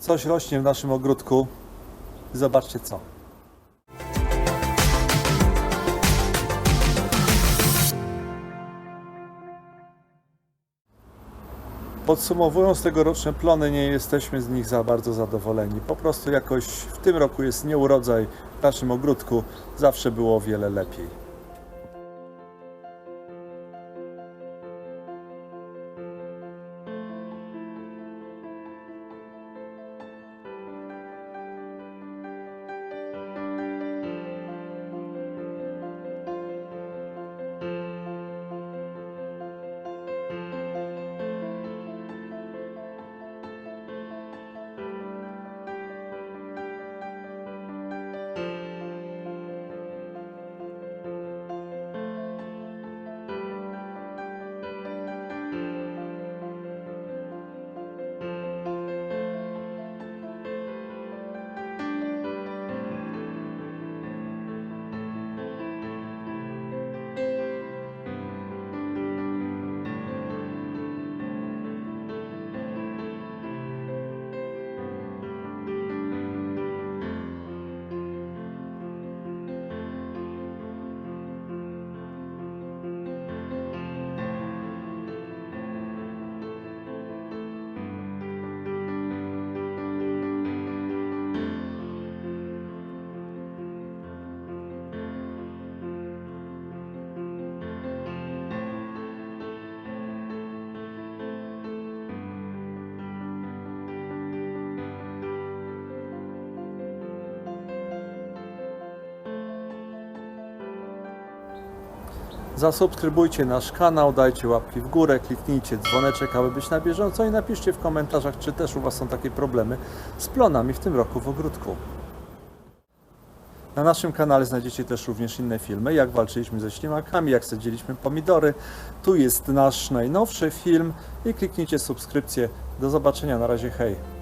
Coś rośnie w naszym ogródku. Zobaczcie co. Podsumowując tegoroczne plony, nie jesteśmy z nich za bardzo zadowoleni. Po prostu jakoś w tym roku jest nieurodzaj w naszym ogródku. Zawsze było o wiele lepiej. Zasubskrybujcie nasz kanał, dajcie łapki w górę, kliknijcie dzwoneczek, aby być na bieżąco i napiszcie w komentarzach, czy też u Was są takie problemy z plonami w tym roku w ogródku. Na naszym kanale znajdziecie też również inne filmy, jak walczyliśmy ze ślimakami, jak sadziliśmy pomidory. Tu jest nasz najnowszy film i kliknijcie subskrypcję. Do zobaczenia, na razie hej.